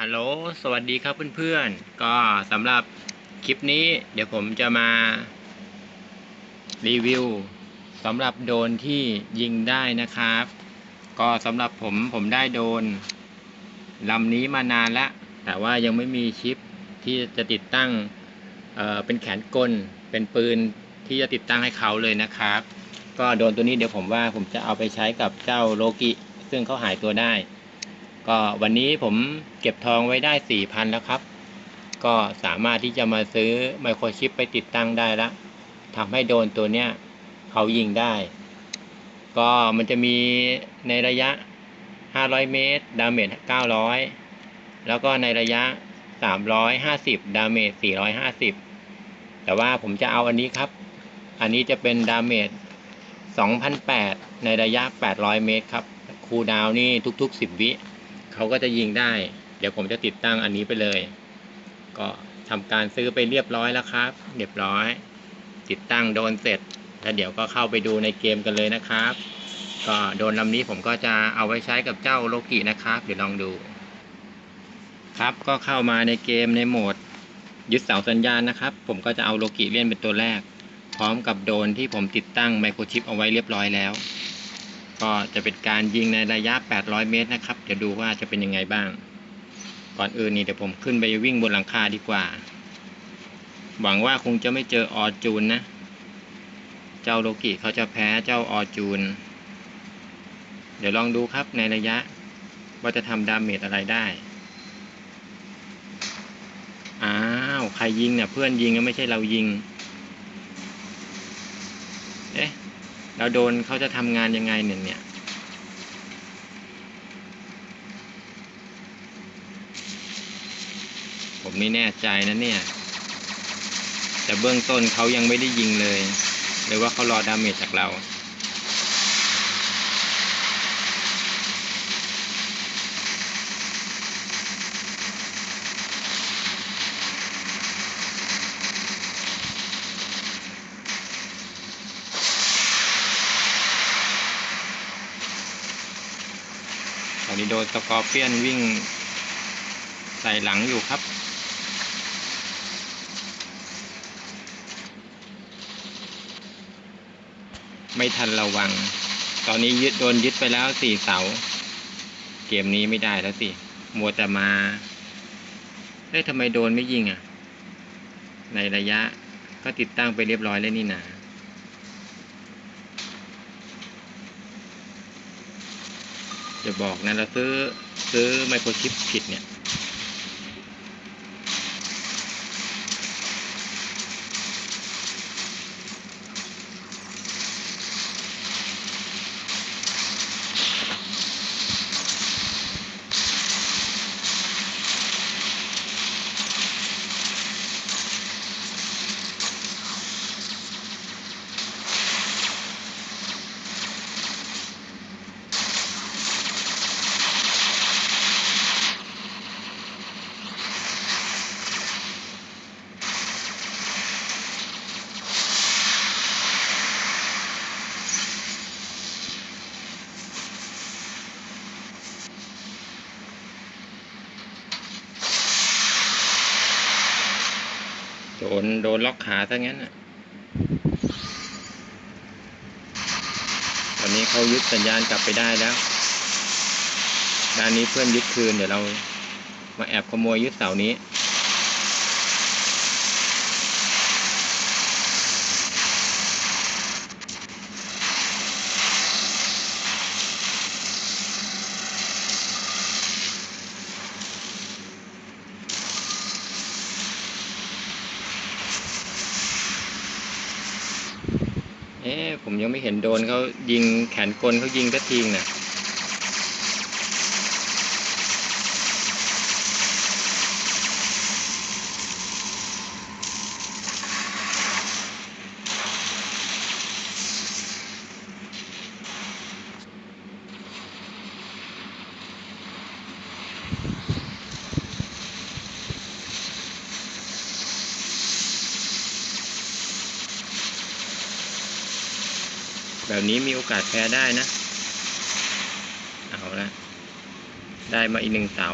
ฮัลโหล สวัสดีครับเพื่อนๆ ก็สำหรับคลิปนี้เดี๋ยวผมจะมารีวิวสำหรับโดนที่ยิงได้นะครับ ก็สำหรับผมผมได้โดนลำนี้มานานแล้ว แต่ว่ายังไม่มีชิปที่จะติดตั้งเอ่อเป็นแขนกล เป็นปืนที่จะติดตั้งให้เขาเลยนะครับ ก็โดนตัวนี้เดี๋ยวผมว่าผมจะเอาไปใช้กับเจ้าโลกิ ซึ่งเขาหายตัวได้ ก็วันนี้ผมเก็บทองไว้ได้สี่พันแล้วครับ ก็สามารถที่จะมาซื้อไมโครชิปไปติดตั้งได้ละทำให้โดนตัวเนี้ยเขายิงได้ ก็มันจะมีในระยะ 500 เมตร ดาเมจ900 แล้วก็ในระยะ 350 ดาเมจ450 แต่ว่าผมจะเอาอันนี้ครับ อันนี้จะเป็นดาเมจ2,008 ในระยะ 800 เมตรครับ คูลดาวน์นี่ทุก ๆ 10 วิ เขาก็จะยิงได้ เดี๋ยวผมจะติดตั้งอันนี้ไปเลย ก็ทำการซื้อไปเรียบร้อยแล้วครับ เรียบร้อย ติดตั้งโดนเสร็จ แล้วเดี๋ยวก็เข้าไปดูในเกมกันเลยนะครับ ก็โดนลำนี้ผมก็จะเอาไว้ใช้กับเจ้าโลกินะครับ เดี๋ยวลองดู ครับก็เข้ามาในเกมในโหมดยึดเสาสัญญาณนะครับ ผมก็จะเอาโลกิเล่นเป็นตัวแรก พร้อมกับโดนที่ผมติดตั้งไมโครชิปเอาไว้เรียบร้อยแล้ว ก็จะเป็นการยิงในระยะ 800 เมตรนะครับเดี๋ยวดูว่าจะเป็นยังไงบ้าง ก่อนอื่นนี่เดี๋ยวผมขึ้นไปวิ่งบนหลังคาดีกว่า หวังว่าคงจะไม่เจอออจูนนะ เจ้าโลกิเขาจะแพ้เจ้าออจูน เดี๋ยวลองดูครับในระยะว่าจะทำดาเมจอะไรได้ อ้าว ใครยิงเนี่ยเพื่อนยิงก็ไม่ใช่เรายิง เอ๊ะ เราโดนเขาจะทำงานยังไงเนี่ยเนี่ยผมไม่แน่ใจนะเนี่ย แต่เบื้องต้นเขายังไม่ได้ยิงเลย หรือว่าเขารอดาเมจจากเรา โดนสกอร์เปียนวิ่งใส่หลังอยู่ครับ ไม่ทันระวัง ตอนนี้ยึดโดนยึดไปแล้วสี่เสา เกมนี้ไม่ได้แล้วสิ มัวแต่มาเอ๊ะทำไมโดนไม่ยิงอะ ในระยะก็ติดตั้งไปเรียบร้อยแล้วนี่นา จะบอกนะเราซื้อซื้อไมโครชิปผิดเนี่ย โดนล็อกขาซะงั้นอะตอนนี้เขายึดสัญญาณกลับไปได้แล้วด้านนี้เพื่อนยึดคืนเดี๋ยวเรามาแอบขโมยยึดเสานี้ ผมยังไม่เห็นโดนเขายิงแขนกลเขายิงกระทิงน่ะ แบบนี้มีโอกาสแพ้ได้นะ เอาละได้มาอีกหนึ่งเสา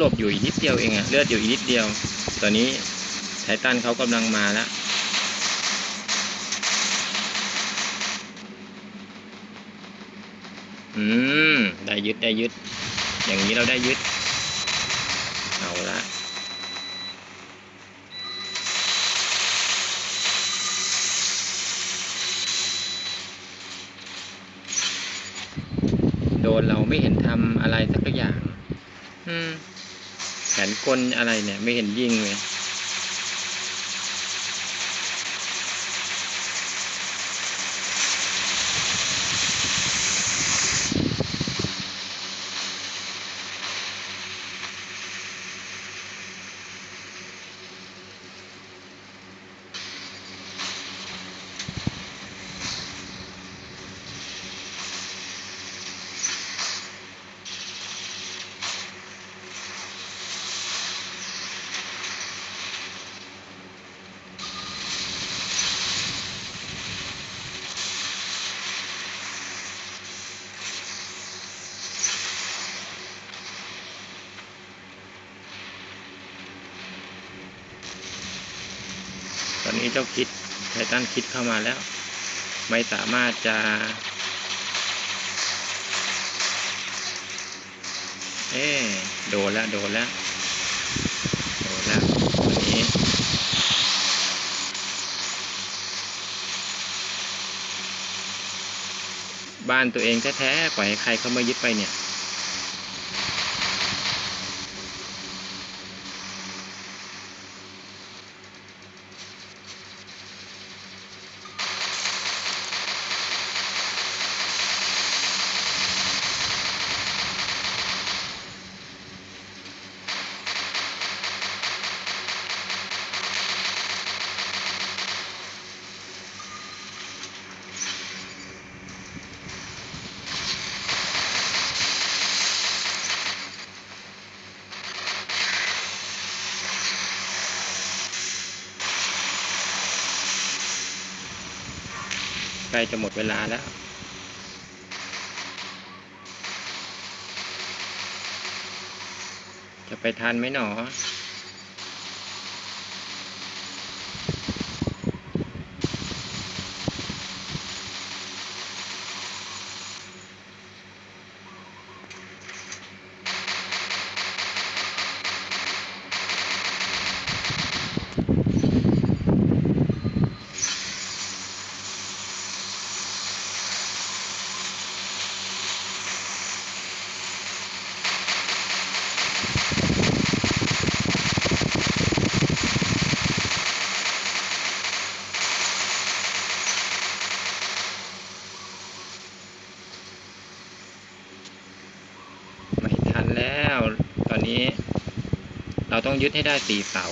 หลบอยู่อีกนิดเดียวเองอะเลือดอยู่อีกนิดเดียว ตอนนี้ไททันเขากำลังมาแล้วอืม ได้ยึดได้ยึด อย่างนี้เราได้ยึด เอาละโดนเราไม่เห็นทำอะไรสักอย่าง อืม นกลอะไรเนี่ย ไม่เห็นยิงเลย เจ้าคิดไททันคิดเข้ามาแล้ว ไม่สามารถจะเอ๊โดนแล้ว โดนแล้ว โดนแล้วตอนนี้บ้านตัวเองแท้ๆปล่อยให้ใครเข้ามายึดไปเนี่ย ล้จะหมดเวลาแล้วจะไปทันไหมหนอ ไม่ทันแล้ว ตอนนี้ เรา ต้องยึดให้ได้สี่เสา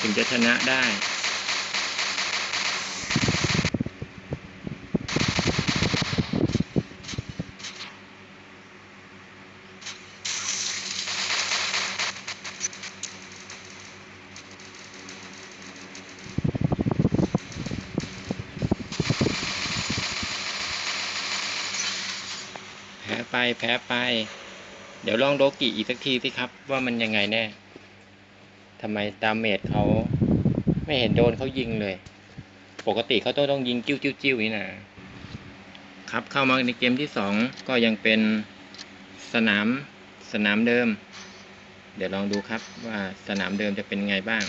ถึงจะชนะได้ แพ้ไปแพ้ไป เดี๋ยวลองโดกิอีกสักทีสิครับ ว่ามันยังไงแน่ทำไมดามเมจเขาไม่เห็นโดนเขายิงเลย ปกติเขาต้องต้องยิงจิ้วจิ้วจิ้วนี่นะครับเข้ามาในเกมที่สองก็ยังเป็นสนามสนามเดิม เดี๋ยวลองดูครับว่าสนามเดิมจะเป็นไงบ้าง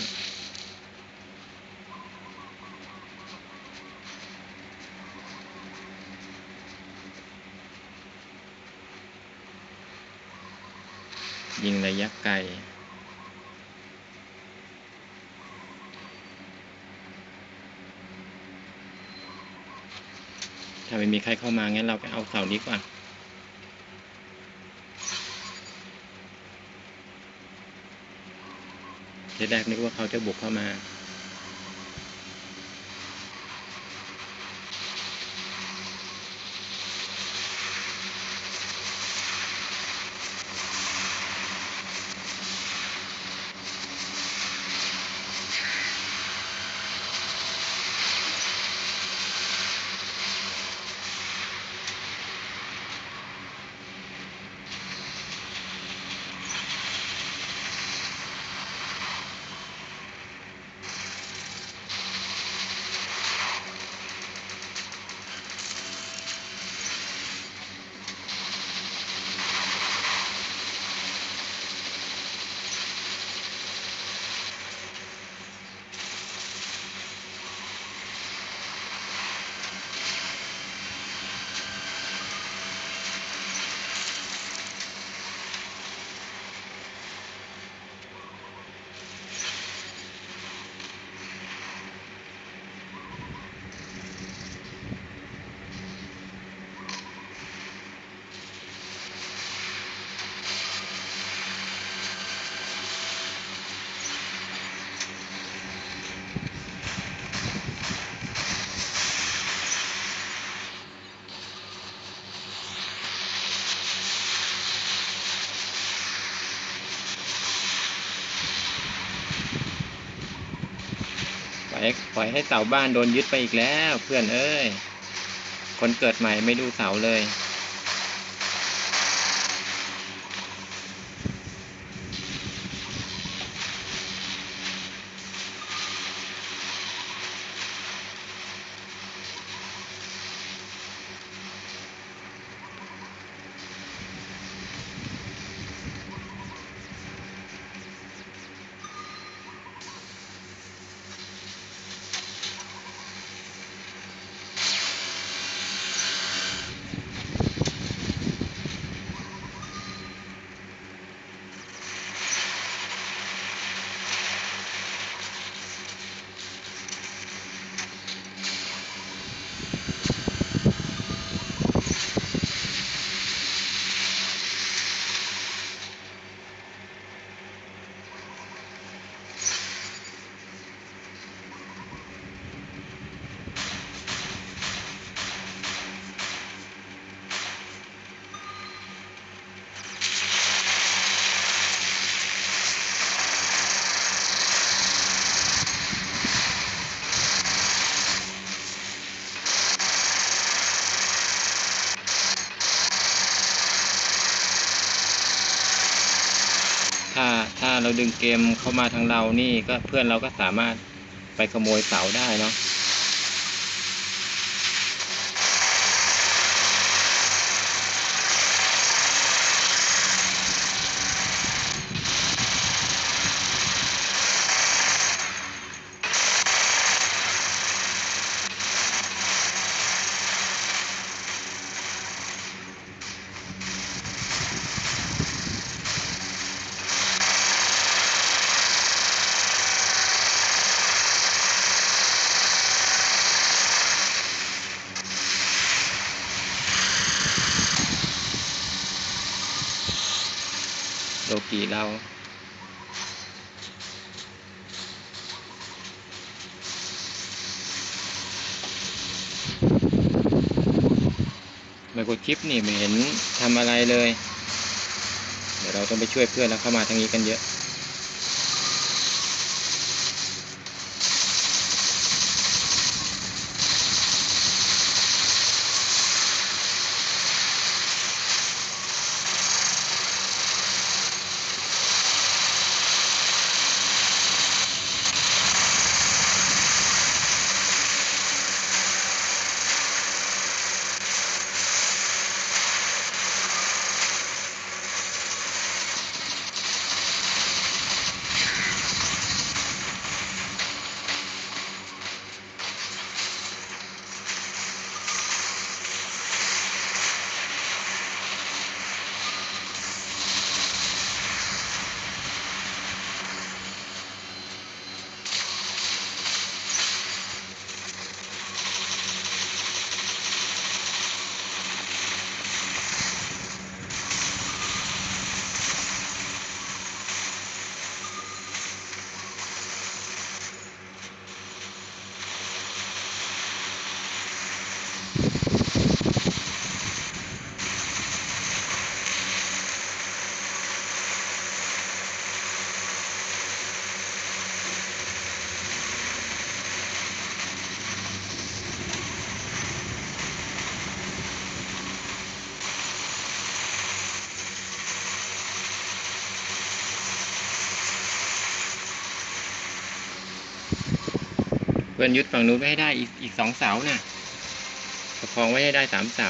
ยิงระยะไกล ถ้าไม่มีใครเข้ามา งั้นเราไปเอาเสานี้ก่อนทีแรกนึกว่าเขาจะบุกเข้ามา ล่อยให้เสาบ้านโดนยึดไปอีกแล้ว เพื่อนเอ้ย คนเกิดใหม่ไม่ดูเสาเลย ถ้าถ้า เราดึงเกมเข้ามาทางเรานี่ก็เพื่อนเราก็สามารถไปขโมยเสาได้เนาะ มโครชิปนี่ไม่เห็นทำอะไรเลย เดี๋ยวเราต้องไปช่วยเพื่อนแล้วเข้ามาทางนี้กันเยอะ เพื่อนยึดฝั่งนู้นไว้ให้ได้อีกอีกสองเสาน่ะประคองไว้ให้ได้สามเสา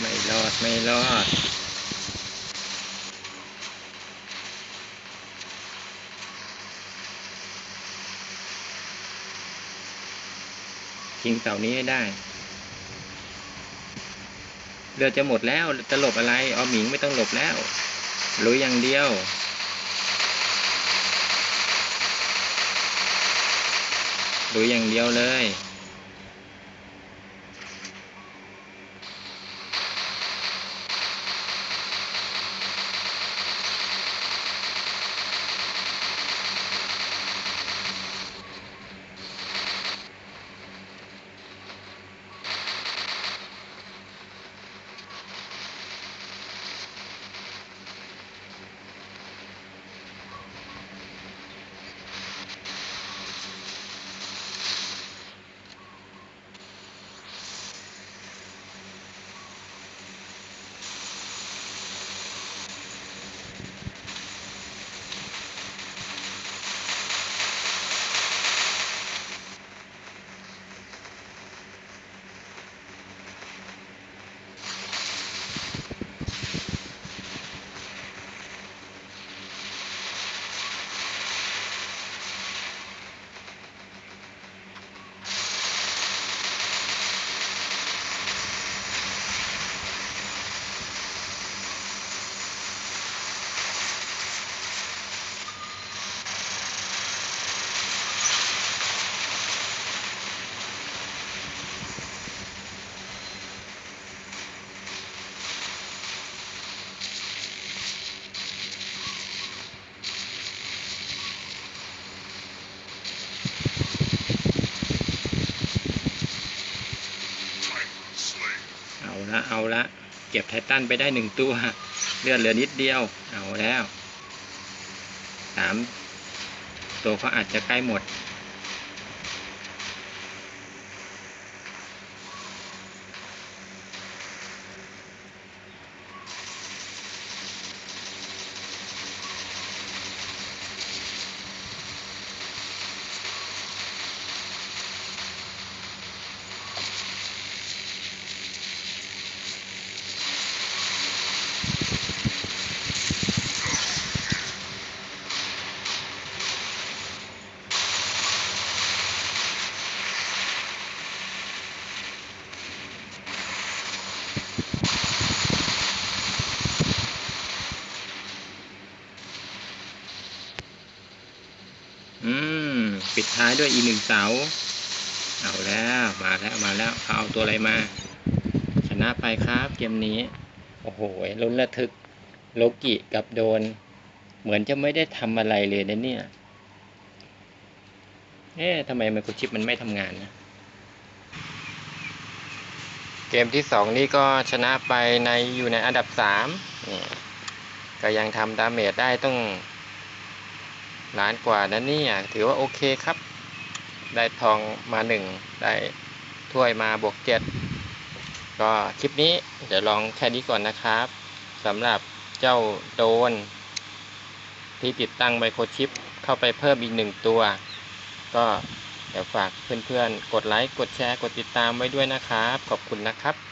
ไม่รอด ไม่รอด งเสานี้ให้ได้ เรือจะหมดแล้วจะหลบอะไรออหมิงไม่ต้องหลบแล้วรู้อย่างเดียว รู้อย่างเดียวเลย ละเอาละ เก็บไททันไปได้หนึ่งตัว เลือดเหลือนิดเดียว เอาแล้วสามตัวเขาอาจจะใกล้หมด อืม ปิ ด้วยอีกหนึ่งเสา เอาแล้วมาแล้วมาแล้วเขาเอาตัวอะไรมา ชนะไปครับเกมนี้ โอ้โหลุ้นระทึกโลกิกับโดน เหมือนจะไม่ได้ทำอะไรเลยนะเนี่ยเอ๊ะทำไมไมโครชิปมันไม่ทำงานนะเกมที่สองนี่ก็ชนะไปในอยู่ในอันดับสามเนี่ยก็ยังทำดาเมจได้ต้องล้านกว่านั้นนี่ยถือว่าโอเคครับ ได้ทองมาหนึ่งได้ถ้วยมาบวกเจ็ดก็คลิปนี้เดี๋ยวลองแค่นี้ก่อนนะครับสำหรับเจ้าโดน ที่ติดตั้งไมโครชิปเข้าไปเพิ่มอีกหนึ่งตัว ก็เดี๋ยวฝากเพื่อนๆ กดไลค์ กดแชร์ กดติดตามไว้ด้วยนะครับ ขอบคุณนะครับ